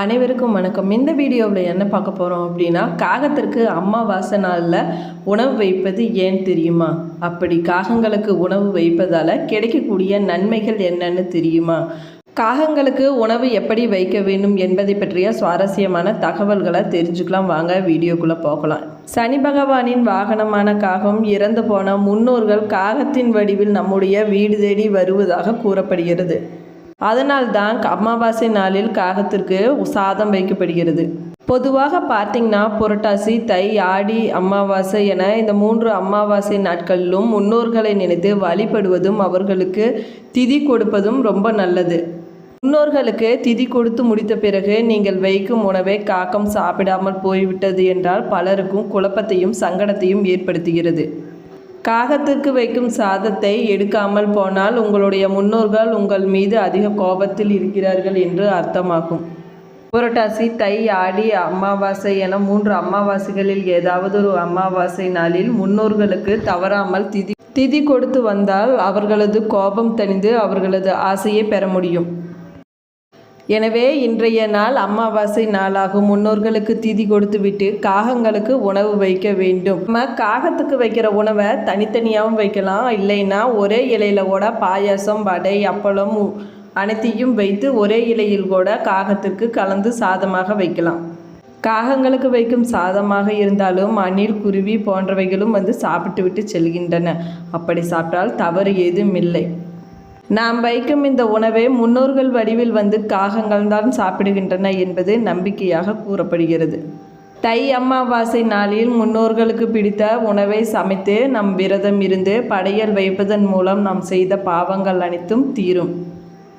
அனைவருக்கும் வணக்கம். இந்த வீடியோவில் என்ன பார்க்க போகிறோம் அப்படின்னா காகத்திற்கு அம்மாவாசை நாளில் உணவு வைப்பது ஏன் தெரியுமா? அப்படி காகங்களுக்கு உணவு வைப்பதால் கிடைக்கக்கூடிய நன்மைகள் என்னன்னு தெரியுமா? காகங்களுக்கு உணவு எப்படி வைக்க வேண்டும் என்பதை பற்றிய சுவாரஸ்யமான தகவல்களை தெரிஞ்சுக்கலாம். வாங்க வீடியோக்குள்ளே போகலாம். சனி பகவானின் வாகனமான காகம் இறந்து போன முன்னோர்கள் காகத்தின் வடிவில் நம்முடைய வீடு தேடி வருவதாக கூறப்படுகிறது. அதனால்தான் அமாவாசை நாளில் காகத்திற்கு சாதம் வைக்கப்படுகிறது. பொதுவாக பார்த்தீங்கன்னா புரட்டாசி தை ஆடி அமாவாசை என இந்த மூன்று அமாவாசை நாட்களிலும் முன்னோர்களை நினைத்து வழிபடுவதும் அவர்களுக்கு திதி கொடுப்பதும் ரொம்ப நல்லது. முன்னோர்களுக்கு திதி கொடுத்து முடித்த பிறகு நீங்கள் வைக்கும் உணவை காக்கம் சாப்பிடாமல் போய்விட்டது என்றால் பலருக்கும் குழப்பத்தையும் சங்கடத்தையும் ஏற்படுத்துகிறது. காகத்திற்கு வைக்கும் சாதத்தை எடுக்காமல் போனால் உங்களுடைய முன்னோர்கள் உங்கள் மீது அதிக கோபத்தில் இருக்கிறார்கள் என்று அர்த்தமாகும். புரட்டாசி தை ஆடி அமாவாசை என மூன்று அமாவாசைகளில் ஏதாவது ஒரு அமாவாசை நாளில் முன்னோர்களுக்கு தவறாமல் திதி திதி கொடுத்து வந்தால் அவர்களது கோபம் தணிந்து அவர்களது ஆசையை பெற முடியும். எனவே இன்றைய நாள் அமாவாசை நாளாகும். முன்னோர்களுக்கு திதி கொடுத்துவிட்டு காகங்களுக்கு உணவு வைக்க வேண்டும். நம்ம காகத்துக்கு வைக்கிற உணவை தனித்தனியாகவும் வைக்கலாம். இல்லைன்னா ஒரே இலையில கூட பாயாசம் வடை அப்பளம் அனைத்தையும் வைத்து ஒரே இலையில் கூட காகத்திற்கு கலந்து சாதமாக வைக்கலாம். காகங்களுக்கு வைக்கும் சாதமாக இருந்தாலும் அணில் குருவி போன்றவைகளும் வந்து சாப்பிட்டு விட்டு செல்கின்றன. அப்படி சாப்பிட்டால் தவறு ஏதும் இல்லை. நாம் வைக்கும் இந்த உணவை முன்னோர்கள் வடிவில் வந்து காகங்கள் தான் சாப்பிடுகின்றன என்பது நம்பிக்கையாக கூறப்படுகிறது. தை அமாவாசை நாளில் முன்னோர்களுக்கு பிடித்த உணவை சமைத்து நம் விரதம் இருந்து படையல் வைப்பதன் மூலம் நாம் செய்த பாவங்கள் அனைத்தும் தீரும்.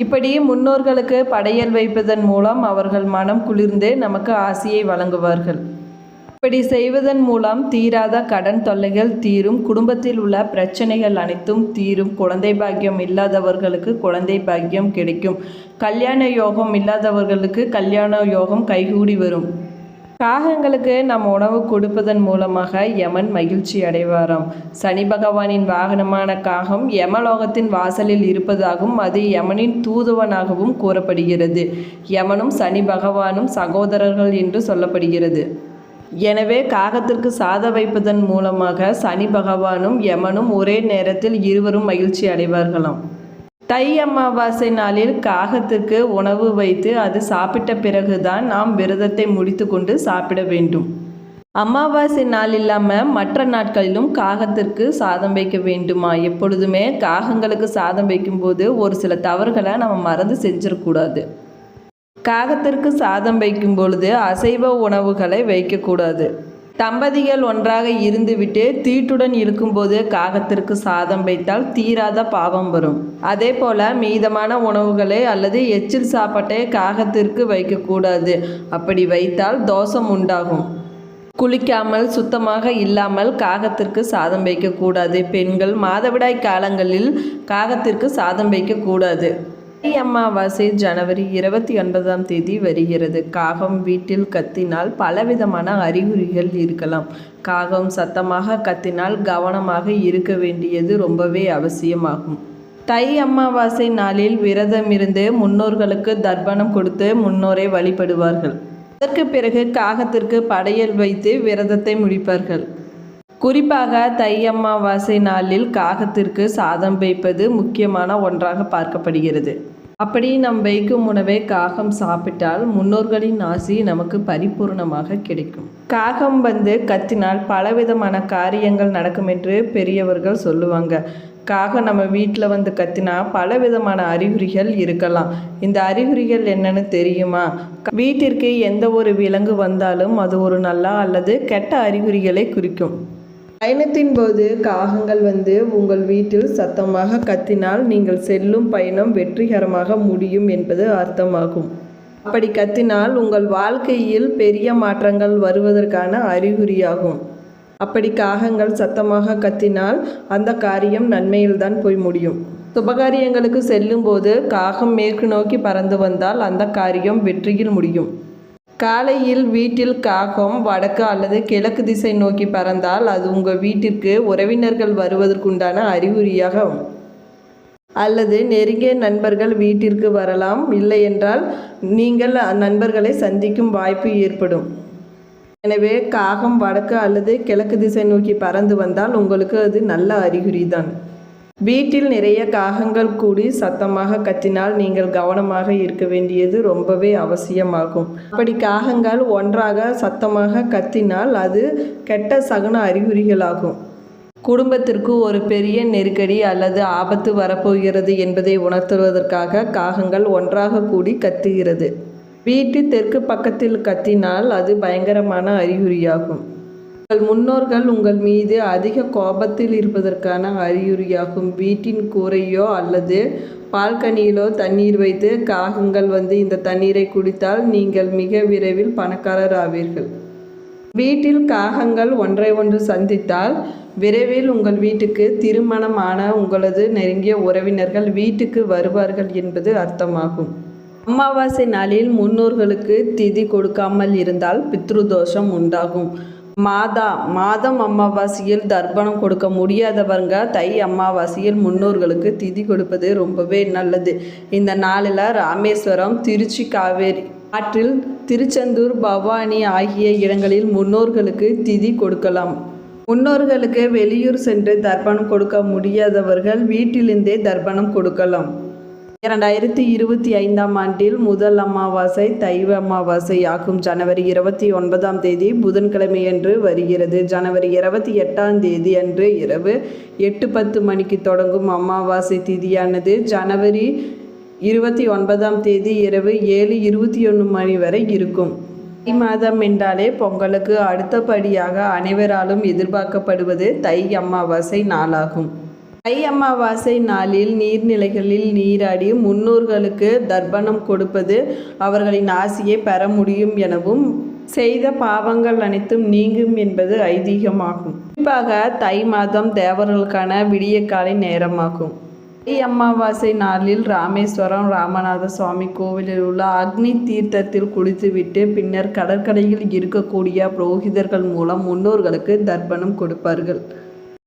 இப்படி முன்னோர்களுக்கு படையல் வைப்பதன் மூலம் அவர்கள் மனம் குளிர்ந்து நமக்கு ஆசையை வழங்குவார்கள். இப்படி செய்வதன் மூலம் தீராத கடன் தொல்லைகள் தீரும் குடும்பத்தில் உள்ள பிரச்சனைகள் அனைத்தும் தீரும். குழந்தை பாக்கியம் இல்லாதவர்களுக்கு குழந்தை பாக்கியம் கிடைக்கும். கல்யாண யோகம் இல்லாதவர்களுக்கு கல்யாண யோகம் கைகூடி வரும். காகங்களுக்கு நம் உணவு கொடுப்பதன் மூலமாக யமன் மகிழ்ச்சி அடைவாராம். சனி பகவானின் வாகனமான காகம் யமலோகத்தின் வாசலில் இருப்பதாகவும் அது யமனின் தூதுவனாகவும் கூறப்படுகிறது. யமனும் சனி பகவானும் சகோதரர்கள் என்று சொல்லப்படுகிறது. எனவே காகத்திற்கு சாத வைப்பதன் மூலமாக சனி பகவானும் யமனும் ஒரே நேரத்தில் இருவரும் மகிழ்ச்சி அடைவார்களாம். தை அமாவாசை நாளில் காகத்திற்கு உணவு வைத்து அது சாப்பிட்ட பிறகுதான் நாம் விரதத்தை முடித்துக்கொண்டு சாப்பிட வேண்டும். அமாவாசை நாள் இல்லாமல் மற்ற நாட்களிலும் காகத்திற்கு சாதம் வைக்க வேண்டுமா? எப்பொழுதுமே காகங்களுக்கு சாதம் வைக்கும்போது ஒரு சில தவறுகளை நம்ம மறந்து செஞ்சிடக்கூடாது காகத்திற்கு சாதம் வைக்கும் பொழுது அசைவ உணவுகளை வைக்கக்கூடாது. தம்பதிகள் ஒன்றாக இருந்துவிட்டு தீட்டுடன் இருக்கும்போது காகத்திற்கு சாதம் வைத்தால் தீராத பாவம் வரும். அதே போல் மீதமான உணவுகளை அல்லது எச்சில் சாப்பாட்டை காகத்திற்கு வைக்கக்கூடாது. அப்படி வைத்தால் தோஷம் உண்டாகும். குளிக்காமல் சுத்தமாக இல்லாமல் காகத்திற்கு சாதம் வைக்கக்கூடாது. பெண்கள் மாதவிடாய் காலங்களில் காகத்திற்கு சாதம் வைக்கக்கூடாது. தை அம்மாவாசை ஜனவரி இருபத்தி ஒன்பதாம் தேதி வருகிறது. காகம் வீட்டில் கத்தினால் பலவிதமான அறிகுறிகள் இருக்கலாம். காகம் சத்தமாக கத்தினால் கவனமாக இருக்க வேண்டியது ரொம்பவே அவசியமாகும். தை அமாவாசை நாளில் விரதமிருந்து முன்னோர்களுக்கு தர்ப்பணம் கொடுத்து முன்னோரை வழிபடுவார்கள். அதற்கு பிறகு காகத்திற்கு படையல் வைத்து விரதத்தை முடிப்பார்கள். குறிப்பாக தை அமாவாசை நாளில் காகத்திற்கு சாதம் வைப்பது முக்கியமான ஒன்றாக பார்க்கப்படுகிறது. அப்படி நாம் வைக்கும் உணவை காகம் சாப்பிட்டால் முன்னோர்களின் ஆசி நமக்கு பரிபூர்ணமாக கிடைக்கும். காகம் வந்து கத்தினால் பலவிதமான காரியங்கள் நடக்கும் என்று பெரியவர்கள் சொல்லுவாங்க. காகம் நம்ம வீட்டில் வந்து கத்தினா பலவிதமான அறிகுறிகள் இருக்கலாம். இந்த அறிகுறிகள் என்னன்னு தெரியுமா? வீட்டிற்கு எந்த ஒரு விலங்கு வந்தாலும் அது ஒரு நல்ல அல்லது கெட்ட அறிகுறிகளை குறிக்கும். பயணத்தின் போது காகங்கள் வந்து உங்கள் வீட்டில் சத்தமாக கத்தினால் நீங்கள் செல்லும் பயணம் வெற்றிகரமாக முடியும் என்பது அர்த்தமாகும். அப்படி கத்தினால் உங்கள் வாழ்க்கையில் பெரிய மாற்றங்கள் வருவதற்கான அறிகுறியாகும். அப்படி காகங்கள் சத்தமாக கத்தினால் அந்த காரியம் நன்மையில்தான் போய் முடியும். சுபகாரியங்களுக்கு செல்லும்போது காகம் மேற்கு நோக்கி பறந்து வந்தால் அந்த காரியம் வெற்றியில் முடியும். காலையில் வீட்டில் காகம் வடக்கு அல்லது கிழக்கு திசை நோக்கி பறந்தால் அது உங்கள் வீட்டிற்கு உறவினர்கள் வருவதற்குண்டான அறிகுறியாக அல்லது நெருங்கிய நண்பர்கள் வீட்டிற்கு வரலாம். இல்லை என்றால் நீங்கள் நண்பர்களை சந்திக்கும் வாய்ப்பு ஏற்படும். எனவே காகம் வடக்கு அல்லது கிழக்கு திசை நோக்கி பறந்து வந்தால் உங்களுக்கு அது நல்ல அறிகுறி தான் வீட்டில் நிறைய காகங்கள் கூடி சத்தமாக கத்தினால் நீங்கள் கவனமாக இருக்க வேண்டியது ரொம்பவே அவசியமாகும். அப்படி காகங்கள் ஒன்றாக சத்தமாக கத்தினால் அது கெட்ட சகுன அறிகுறிகளாகும். குடும்பத்திற்கு ஒரு பெரிய நெருக்கடி அல்லது ஆபத்து வரப்போகிறது என்பதை உணர்த்துவதற்காக காகங்கள் ஒன்றாக கூடி கத்துகிறது. வீட்டு தெற்கு பக்கத்தில் கத்தினால் அது பயங்கரமான அறிகுறியாகும். உங்கள் முன்னோர்கள் உங்கள் மீது அதிக கோபத்தில் இருப்பதற்கான அறிகுறியாகும். வீட்டின் கூரையோ அல்லது பால்கனியிலோ தண்ணீர் வைத்து காகங்கள் வந்து இந்த தண்ணீரை குடித்தால் நீங்கள் மிக விரைவில் பணக்காரர் ஆவீர்கள் வீட்டில் காகங்கள் ஒன்றை ஒன்று சந்தித்தால் விரைவில் உங்கள் வீட்டுக்கு திருமணமான உங்களது நெருங்கிய உறவினர்கள் வீட்டுக்கு வருவார்கள் என்பது அர்த்தமாகும். அமாவாசை நாளில் முன்னோர்களுக்கு திதி கொடுக்காமல் இருந்தால் பித்ருதோஷம் உண்டாகும். மாதா மாதம் அமாவாசையில் தர்ப்பணம் கொடுக்க முடியாதவங்க தை அமாவாசையில் முன்னோர்களுக்கு திதி கொடுப்பது ரொம்பவே நல்லது. இந்த நாளில் ராமேஸ்வரம் திருச்சி காவேரி ஆற்றில் திருச்செந்தூர் பவானி ஆகிய இடங்களில் முன்னோர்களுக்கு திதி கொடுக்கலாம். முன்னோர்களுக்கு வெளியூர் சென்று தர்ப்பணம் கொடுக்க முடியாதவர்கள் வீட்டிலிருந்தே தர்ப்பணம் கொடுக்கலாம். இரண்டாயிரத்தி இருபத்தி ஐந்தாம் ஆண்டில் முதல் அமாவாசை தைவ அமாவாசை ஆகும் ஜனவரி இருபத்தி ஒன்பதாம் தேதி புதன்கிழமையன்று வருகிறது. ஜனவரி இருபத்தி எட்டாம் தேதி அன்று இரவு எட்டு பத்து மணிக்கு தொடங்கும் அமாவாசை திதியானது. ஜனவரி இருபத்தி ஒன்பதாம் தேதி இரவு ஏழு இருபத்தி ஒன்று மணி வரை இருக்கும். தை மாதம் என்றாலே பொங்கலுக்கு அடுத்தபடியாக அனைவராலும் எதிர்பார்க்கப்படுவது தை அமாவாசை நாளாகும். தை அமாவாசை நாளில் நீர்நிலைகளில் நீராடி முன்னோர்களுக்கு தர்ப்பணம் கொடுப்பது அவர்களின் ஆசியை பெற முடியும் எனவும் செய்த பாவங்கள் அனைத்தும் நீங்கும் என்பது ஐதீகமாகும். குறிப்பாக தை மாதம் தேவர்களுக்கான விடியற்காலை நேரமாகும். தை அமாவாசை நாளில் ராமேஸ்வரம் ராமநாத சுவாமி கோவிலில் உள்ள அக்னி தீர்த்தத்தில் குளித்துவிட்டு பின்னர் கடற்கரையில் இருக்கக்கூடிய புரோகிதர்கள் மூலம் முன்னோர்களுக்கு தர்ப்பணம் கொடுப்பார்கள்.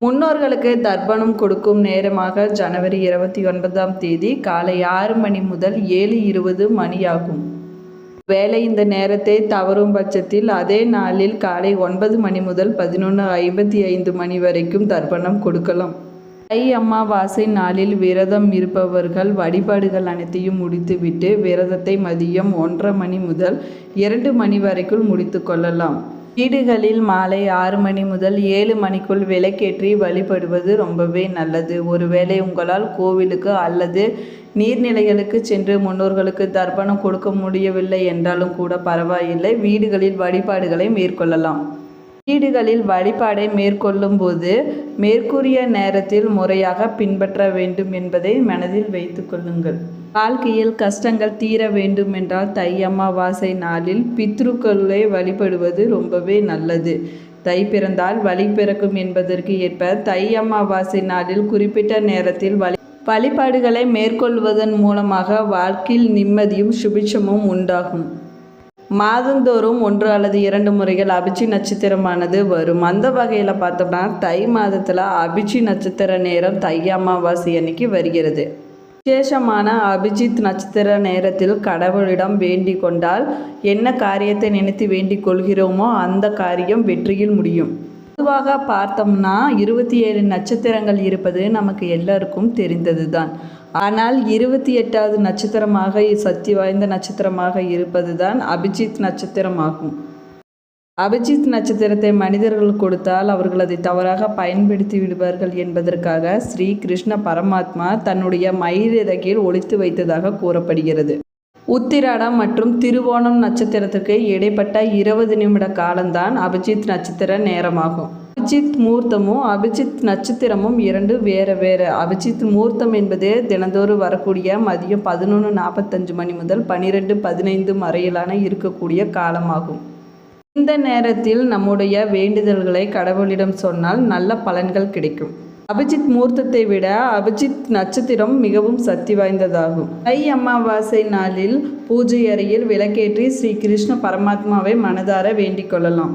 முன்னோர்களுக்கு தர்ப்பணம் கொடுக்கும் நேரமாக ஜனவரி இருபத்தி ஒன்பதாம் தேதி காலை ஆறு மணி முதல் ஏழு இருபது மணியாகும். வேலை இந்த நேரத்தை தவறும் பட்சத்தில் அதே நாளில் காலை ஒன்பது மணி முதல் பதினொன்று ஐம்பத்தி ஐந்து மணி வரைக்கும் தர்ப்பணம் கொடுக்கலாம். தை அமாவாசை நாளில் விரதம் இருப்பவர்கள் வழிபாடுகள் அனைத்தையும் முடித்துவிட்டு விரதத்தை மதியம் ஒன்றரை மணி முதல் இரண்டு மணி வரைக்குள் முடித்து கொள்ளலாம். வீடுகளில் மாலை ஆறு மணி முதல் ஏழு மணிக்குள் விளக்கேற்றி வழிபடுவது ரொம்பவே நல்லது. ஒருவேளை உங்களால் கோவிலுக்கு அல்லது நீர்நிலைகளுக்கு சென்று முன்னோர்களுக்கு தர்ப்பணம் கொடுக்க முடியவில்லை என்றாலும் கூட பரவாயில்லை. வீடுகளில் வழிபாடுகளை மேற்கொள்ளலாம். வீடுகளில் வழிபாடை மேற்கொள்ளும் போது மேற்கூறிய நேரத்தில் முறையாக பின்பற்ற வேண்டும் என்பதை மனதில் வைத்து கொள்ளுங்கள். வாழ்க்கையில் கஷ்டங்கள் தீர வேண்டும் என்றால் தை அமாவாசை நாளில் பித்ருக்களை வழிபடுவது ரொம்பவே நல்லது. தை பிறந்தால் வழி பிறக்கும் என்பதற்கு ஏற்ப தை அமாவாசை நாளில் குறிப்பிட்ட நேரத்தில் வழி வழிபாடுகளை மேற்கொள்வதன் மூலமாக வாழ்க்கையில் நிம்மதியும் சுபிட்சமும் உண்டாகும். மாதந்தோறும் ஒன்று அல்லது இரண்டு முறைகள் அபிச்சி நட்சத்திரமானது வரும். அந்த வகையில் பார்த்தோம்னா தை மாதத்தில் அபிச்சி நட்சத்திர நேரம் தை அமாவாசை அன்னைக்கு வருகிறது. விசேஷமான அபிஜித் நட்சத்திர நேரத்தில் கடவுளிடம் வேண்டிக் கொண்டால் என்ன காரியத்தை நினைத்து வேண்டிக் கொள்கிறோமோ அந்த காரியம் வெற்றியில் முடியும். பொதுவாக பார்த்தோம்னா இருபத்தி ஏழு நட்சத்திரங்கள் இருப்பது நமக்கு எல்லாருக்கும் தெரிந்தது தான் ஆனால் இருபத்தி எட்டாவது நட்சத்திரமாக சக்தி வாய்ந்த நட்சத்திரமாக இருப்பது தான் அபிஜித் நட்சத்திரமாகும் அபிஜித் நட்சத்திரத்தை மனிதர்கள் கொடுத்தால் அவர்கள் அதை தவறாக பயன்படுத்தி விடுவார்கள் என்பதற்காக ஸ்ரீ கிருஷ்ண பரமாத்மா தன்னுடைய மயிரிறகில் ஒழித்து வைத்ததாக கூறப்படுகிறது. உத்திராடம் மற்றும் திருவோணம் நட்சத்திரத்திற்கு இடைப்பட்ட இருபது நிமிட காலம்தான் அபிஜித் நட்சத்திர நேரமாகும். அபிஜித் மூர்த்தமும் அபிஜித் நட்சத்திரமும் இரண்டு வேறு வேறு. அபிஜித் மூர்த்தம் என்பது தினந்தோறும் வரக்கூடிய மதியம் பதினொன்று நாற்பத்தஞ்சு மணி முதல் பன்னிரெண்டு பதினைந்து வரையிலான இருக்கக்கூடிய காலமாகும். இந்த நேரத்தில் நம்முடைய வேண்டுதல்களை கடவுளிடம் சொன்னால் நல்ல பலன்கள் கிடைக்கும். அபிஜித் மூர்த்தத்தை விட அபிஜித் நட்சத்திரம் மிகவும் சக்தி வாய்ந்ததாகும். தை அமாவாசை நாளில் பூஜை அறையில் விளக்கேற்றி ஸ்ரீ கிருஷ்ண பரமாத்மாவை மனதார வேண்டிக் கொள்ளலாம்.